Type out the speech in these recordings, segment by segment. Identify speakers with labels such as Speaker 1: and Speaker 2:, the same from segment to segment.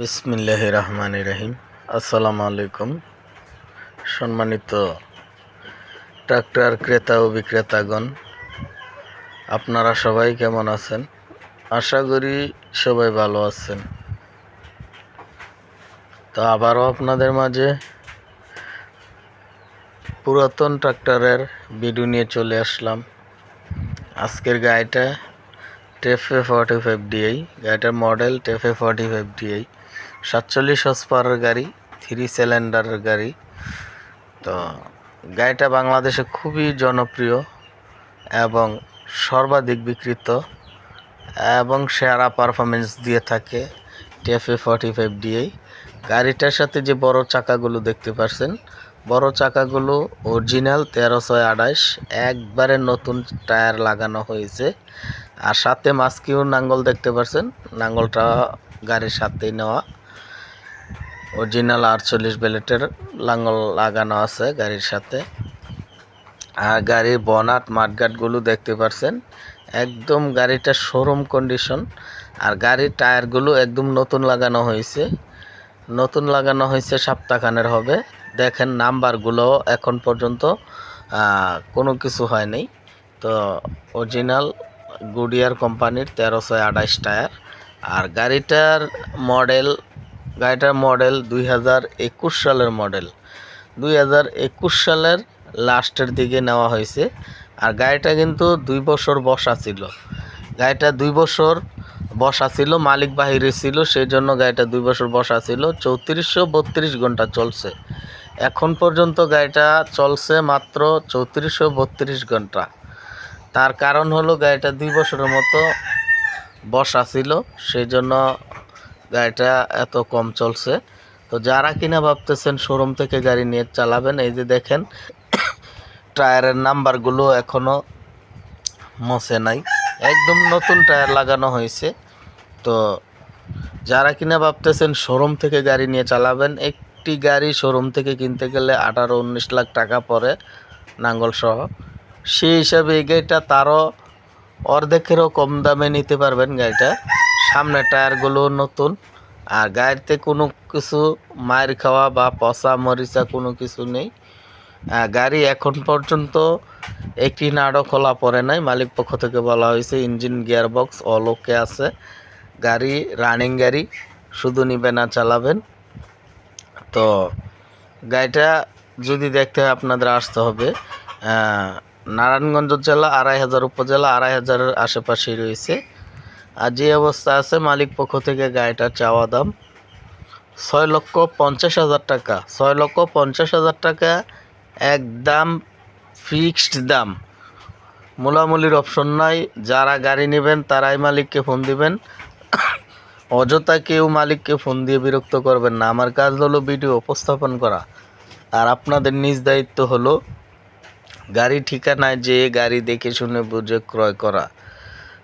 Speaker 1: বিসমিল্লাহ রহমান রহিম। আসসালামু আলাইকুম। সম্মানিত ট্রাক্টর ক্রেতা ও বিক্রেতাগণ, আপনারা সবাই কেমন আছেন? আশা করি সবাই ভালো আছেন। তো আবারও আপনাদের মাঝে পুরাতন ট্রাক্টরের ভিডিও নিয়ে চলে আসলাম। আজকের গাড়িটা টেফে ফর্টি ফাইভ ডিআই গাড়িটার model TAFE forty five DI সাতচল্লিশ হর্স পাওয়ারের গাড়ি থ্রি সিলিন্ডারের গাড়ি। তো গাড়িটা বাংলাদেশে খুবই জনপ্রিয় এবং সর্বাধিক বিক্রিত এবং সেরা পারফরমেন্স দিয়ে থাকে টেফে ফর্টি ফাইভ ডিআই গাড়িটার সাথে যে বড় চাকাগুলো দেখতে পাচ্ছেন বড় চাকাগুলো অরিজিনাল তেরোশো আঠাশ, একবারে নতুন টায়ার লাগানো হয়েছে। আর সাথে মাস্কিউ নাঙ্গল দেখতে পাচ্ছেন নাঙ্গলটা গাড়ির সাথেই নেওয়া। অরিজিনাল আটচল্লিশ বেলেটের লাঙ্গল লাগানো আছে গাড়ির সাথে। আর গাড়ির বনাট মাঠগাটগুলো দেখতে পারছেন। একদম গাড়িটা শোরুম কন্ডিশন আর গাড়ির টায়ারগুলো একদম নতুন লাগানো হয়েছে। নতুন লাগানো হয়েছে সপ্তাহখানের হবে। দেখেন নাম্বারগুলো এখন পর্যন্ত কোনো কিছু হয়নি। তো অরিজিনাল গুডিয়ার কোম্পানির তেরোশো আঠাশ টায়ার। আর গাড়িটার মডেল গাড়িটার মডেল দুই হাজার একুশ সালের মডেল। দুই হাজার একুশ সালের লাস্টের দিকে নেওয়া হয়েছে। আর গাড়িটা কিন্তু দুই বছর বসা ছিল। গাড়িটা দুই বছর বসা ছিল, মালিক বাহিরে ছিল, সেই জন্য গাড়িটা দুই বছর বসা ছিল। চৌত্রিশশো বত্রিশ ঘণ্টা চলছে। এখন পর্যন্ত গাড়িটা চলছে মাত্র চৌত্রিশশো বত্রিশ ঘণ্টা। তার কারণ হলো গাড়িটা দুই বছরের মতো বসা ছিল সেই জন্য গাড়িটা এত কম চলছে। তো যারা কিনা ভাবতেছেন শোরুম থেকে গাড়ি নিয়ে চালাবেন, এই যে দেখেন, টায়ারের নাম্বারগুলো এখনও মশে নাই। একদম নতুন টায়ার লাগানো হয়েছে। তো যারা কিনা ভাবতেছেন শোরুম থেকে গাড়ি নিয়ে চালাবেন, একটি গাড়ি শোরুম থেকে কিনতে গেলে আঠারো, উনিশ লাখ টাকা পরে নাঙ্গল সহ সেই হিসাবে এই গাড়িটা তারও অর্ধেকেরও কম দামে নিতে পারবেন গাড়িটা। সামনে টায়ারগুলো নতুন। আর গাড়িতে কোনো কিছু মায়ের খাওয়া বা পচা মরিচা কোনো কিছু নেই। গাড়ি এখন পর্যন্ত একটি নাড়ও খোলা পড়ে নাই। মালিক পক্ষ থেকে বলা হয়েছে, engine gear box all okay আছে। গাড়ি, রানিং গাড়ি, শুধু নিবে না, চালাবেন। তো গাড়িটা যদি দেখতে হয় আপনাদের আসতে হবে। নারায়ণগঞ্জ জেলা আড়াই হাজার উপজেলা আড়াই হাজারের আশেপাশেই রয়েছে। আর যে অবস্থা আছে, মালিক পক্ষ থেকে গাড়িটার চাওয়া দাম ছয় লক্ষ পঞ্চাশ হাজার টাকা। ছয় লক্ষ পঞ্চাশ হাজার টাকা একদম ফিক্সড দাম। মোলামুলির অপশন নাই। যারা গাড়ি নেবেন, তারাই মালিককে ফোন দিবেন। অযথা কেউ মালিককে ফোন দিয়ে বিরক্ত করবেন না। আমার কাজ হলো ভিডিও উপস্থাপন করা। আর আপনাদের নিজ দায়িত্ব হলো গাড়ি ঠিকানায় যেয়ে গাড়ি দেখে শুনে বুঝে ক্রয় করা।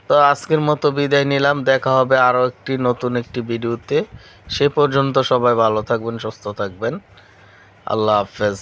Speaker 1: তো আজকের মতো বিদায় নিলাম। দেখা হবে আরও একটি নতুন একটি ভিডিওতে। সে পর্যন্ত সবাই ভালো থাকবেন, সুস্থ থাকবেন। আল্লাহ হাফেজ।